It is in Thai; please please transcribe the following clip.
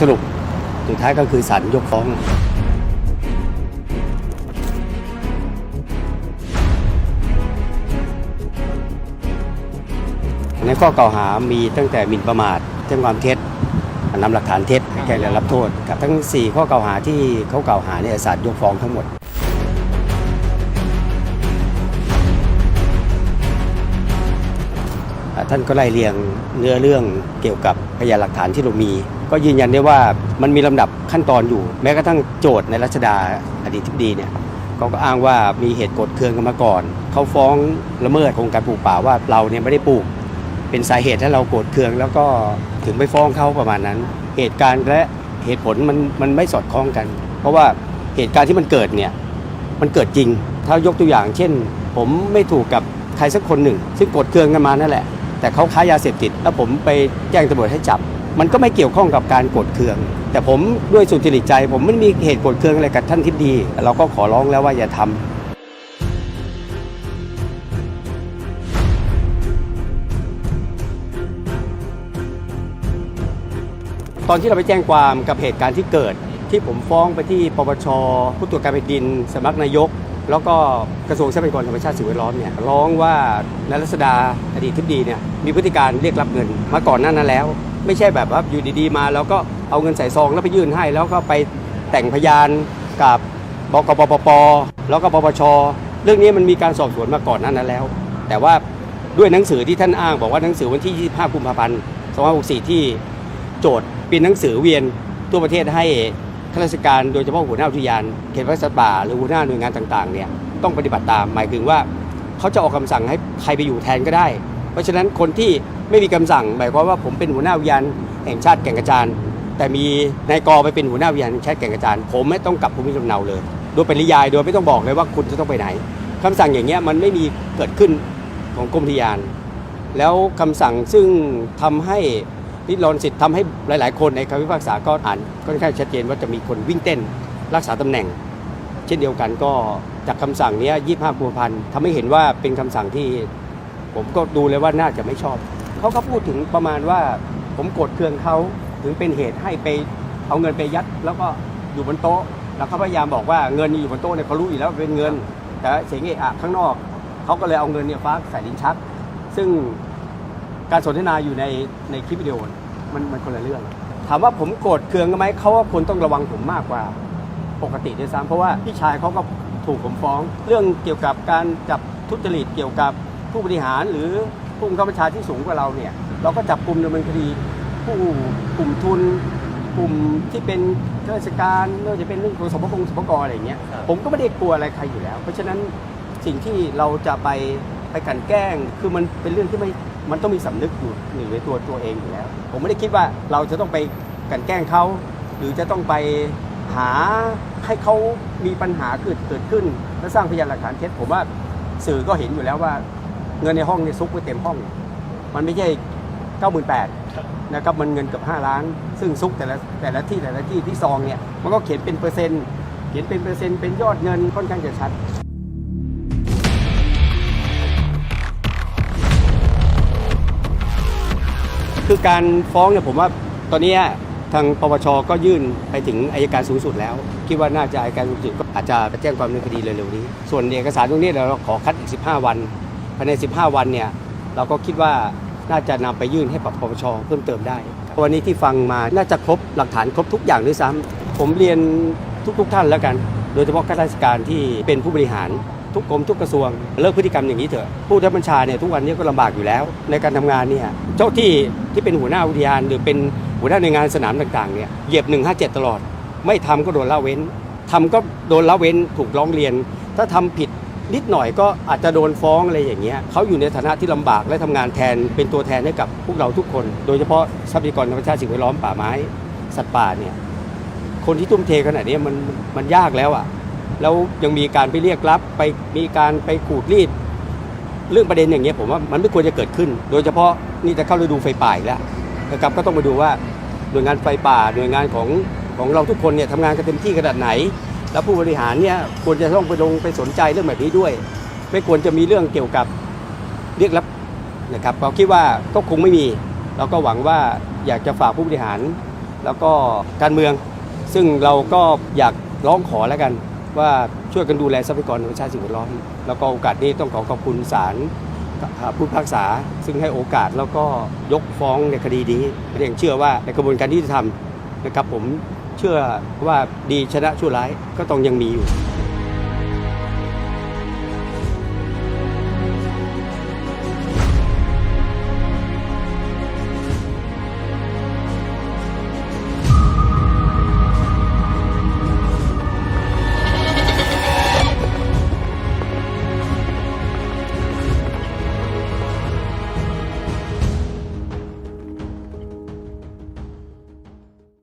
สรุปสุดท้ายก็คือศาลยกฟ้อง ในข้อกล่าวหามีตั้งแต่หมิ่นประมาทแจ้งความเท็จนำหลักฐานเท็จแก่และรับโทษกับทั้ง 4 ข้อกล่าวหาที่เขากล่าวหาเนี่ยศาลยกฟ้องทั้งหมด ท่านก็ไล่เรียงเนื้อเรื่องเกี่ยวกับพยานหลักฐานที่เรามี ก็ยืนยันได้ว่ามันมีลำดับขั้นตอนอยู่ แม้กระทั่งโจทย์ในรัชดาอดีตทิบดีเนี่ยเขาก็อ้างว่ามีเหตุกดเคืองกันมาก่อน เขาฟ้องละเมิดโครงการปลูกป่าว่าเราเนี่ยไม่ได้ปลูก เป็นสาเหตุให้เราโกรธเคือง แล้วก็ถึงไปฟ้องเขาประมาณนั้น เหตุการณ์และเหตุผลมันมันไม่สอดคล้องกัน เพราะว่าเหตุการณ์ที่มันเกิดเนี่ยมันเกิดจริง ถ้ายกตัวอย่าง เช่น ผมไม่ถูกกับใครสักคนหนึ่ง ซึ่งโกรธเคืองกันมานั่นแหละ แต่เขาค้ายาเสพติด แล้วผมไปแจ้งตำรวจให้จับ มันก็ไม่เกี่ยวข้องกับการกรธเคือง แต่ผมด้วยสุจริตใจ ผมไม่มีเหตุกรธเคืองอะไรกับท่านทิพดีเราก็ขอร้องแล้วว่าอย่าทำตอนที่เราไปแจ้งความกับเหตุการณ์ที่เกิด ที่ผมฟ้องไปที่ปปชผู้ตรวจการแผ่นดินสำนักนายก แล้วก็กระทรวงทรัพยากรธรรมชาติสิ่งแวดล้อมเนี่ยร้องว่านายรัศดาอดีตทิบดีเนี่ยมีพฤติการเรียกรับเงินมาก่อนหน้านั้นแล้ว ไม่ใช่แบบว่าอยู่ดีๆมาแล้วก็เอาเงินใส่ซองแล้วไปยื่นให้ แล้วก็ไปแต่งพยานกับบกปปปแล้วก็ปปชเรื่องนี้มันมีการสอบสวนมาก่อนหน้านั้นแล้ว แต่ว่าด้วยหนังสือที่ท่านอ้าง บอกว่าหนังสือวันที่ 25 กุมภาพันธ์ 2564 ที่โจทย์เป็นหนังสือเวียนทั่วประเทศให้ ข้าราชการโดยเฉพาะหัวหน้าอุทยานเขตพัสป่าหรือหัวหน้าหน่วยงานต่างๆเนี่ยต้องปฏิบัติตามหมายถึงว่าเขาจะออกคำสั่งให้ใครไปอยู่แทนก็ได้ เพราะฉะนั้นคนที่ไม่มีคำสั่งหมายความว่าผมเป็นหัวหน้าอุทยานแห่งชาติแก่งกระจานแต่มีนายกไปเป็นหัวหน้าอุทยานแห่งชาติแก่งกระจานผมไม่ต้องกลับภูมิลำเนาเลย โดยเป็นริยายโดยไม่ต้องบอกเลยว่าคุณจะต้องไปไหนคำสั่งอย่างเงี้ยมันไม่มีเกิดขึ้นของกรมอุทยาน แล้วคำสั่งซึ่งทำให้ ริดรอนสิทธิ์ทำให้หลาย ๆ คนในคำพิพากษาก็อ่านค่อนข้างชัดเจนว่าจะมีคนวิ่งเต้นรักษาตำแหน่ง เช่นเดียวกันก็จากคำสั่งนี้ย25กุมภาพันทำให้เห็นว่าเป็นคำสั่งที่ ผมก็ดูเลยว่าน่าจะไม่ชอบ เขาก็พูดถึงประมาณว่าผมโกรธเคืองเขาถึงเป็นเหตุให้ไปเอาเงินไปยัด แล้วก็อยู่บนโต๊ะ แล้วเขาพยายามบอกว่าเงินอยู่บนโต๊ะเนี่ยเขารู้อยู่แล้วเป็นเงิน แต่เสียงเอะอะข้างนอกเขาก็เลยเอาเงินเนี่ยฟ้าใส่ลิ้นชัก ซึ่ง การสนทนาอยู่ในในคลิปวิดีโอมันมันคนละเรื่อง ถามว่าผมโกรธเคืองไหมเขาว่าคนต้องระวังผมมากกว่าปกติด้วยซ้ำเพราะว่าพี่ชายเขาก็ถูกผมฟ้อง เรื่องเกี่ยวกับการจับทุจริตเกี่ยวกับผู้บริหารหรือผู้บังคับบัญชาที่สูงกว่าเราเนี่ยเราก็จับกลุ่มดำเนินคดี ผู้กลุ่มทุนกลุ่มที่เป็นข้าราชการไม่ว่าจะเป็นเรื่องของสปกงสปกอะไรอย่างเงี้ยผมก็ไม่ได้กลัวอะไรใครอยู่แล้ว เพราะฉะนั้นสิ่งที่เราจะไปไปกลันแกล้งคือมันเป็นเรื่องที่ไม่ มันต้องมีสำนึกอยู่อยู่ในตัวตัวเองอยู่แล้ว ผมไม่ได้คิดว่าเราจะต้องไปกันแกล้งเขาหรือจะต้องไปหาให้เขามีปัญหาเกิดเกิดขึ้น และสร้างพยานหลักฐานเท็จผมว่าสื่อก็เห็นอยู่แล้วว่า เงินในห้องเนี่ยซุกไว้เต็มห้อง มันไม่ใช่เก้าหมื่นแปดนะครับมันเงินเกือบห้าล้าน ซึ่งซุกแต่ละแต่ละที่แต่ละที่ที่ซองเนี่ยมันก็เขียนเป็นเปอร์เซ็นต์เขียนเป็นเปอร์เซ็นต์เป็นยอดเงินค่อนข้างจะชัด คือการฟ้องเนี่ยผมว่าตอนนี้ทางปปชก็ยื่นไปถึงอายการสูงสุดแล้ว คิดว่าน่าจะอายการสูงสุดก็อาจจะไปแจ้งความดำเนินคดีเร็วๆนี้ ส่วนเอกสารตรงนี้เราขอคัดอีก 15 วันภายใน 15 วันเนี่ยเราก็คิดว่าน่าจะนำไปยื่นให้ปปชเพิ่มเติมได้ วันนี้ที่ฟังมาน่าจะครบหลักฐานครบทุกอย่างด้วยซ้ำผมเรียนทุกๆท่านแล้วกัน โดยเฉพาะข้าราชการที่เป็นผู้บริหาร ทุกกรมทุกกระทรวงเลิกพฤติกรรมอย่างนี้เถอะผู้บังคับบัญชาเนี่ยทุกวันนี้ก็ลำบากอยู่แล้ว ในการทำงานเนี่ยเจ้าที่ที่เป็นหัวหน้าอุทยาน หรือเป็นหัวหน้าหน่วยงานสนามต่างๆเนี่ยเหยียบ 157 ตลอด ไม่ทำก็โดนละเว้นทำก็โดนละเว้นถูกร้องเรียน ถ้าทำผิดนิดหน่อยก็อาจจะโดนฟ้องอะไรอย่างเงี้ยเขาอยู่ในฐานะที่ลำบากและทำงานแทนเป็นตัวแทนให้กับพวกเราทุกคน โดยเฉพาะทรัพยากรธรรมชาติสิ่งแวดล้อมป่าไม้ สัตว์ป่าเนี่ยคนที่ทุ่มเทขนาดนี้มันมันยากแล้วอะ แล้วยังมีการไปเรียกรับไปมีการไปขูดรีด เรื่องประเด็นอย่างเงี้ยผมว่ามันไม่ควรจะเกิดขึ้น โดยเฉพาะนี่จะเข้าฤดูไฟป่าแล้วนะครับก็ต้องมาดูว่าหน่วยงานไฟป่าหน่วยงานของของเราทุกคนเนี่ยทำงานกันเต็มที่ขนาดไหน แล้วผู้บริหารเนี่ยควรจะต้องไปลงไปสนใจเรื่องแบบนี้ด้วย ไม่ควรจะมีเรื่องเกี่ยวกับเรียกรับนะครับเราคิดว่าก็คงไม่มี เราก็หวังว่าอยากจะฝากผู้บริหาร แล้วก็การเมือง ซึ่งเราก็อยากร้องขอแล้วกัน ว่าช่วยกันดูแลทรัพยากรธรรมชาติสิ่งแวดล้อมแล้วก็โอกาสนี้ต้องขอขอบคุณศาลผู้พิพากษา ซึ่งให้โอกาสแล้วก็ยกฟ้องในคดีนี้เรียงเชื่อว่าในกระบวนการที่จะทำนะครับผมเชื่อว่าดีชนะชั่วร้ายก็ต้องยังมีอยู่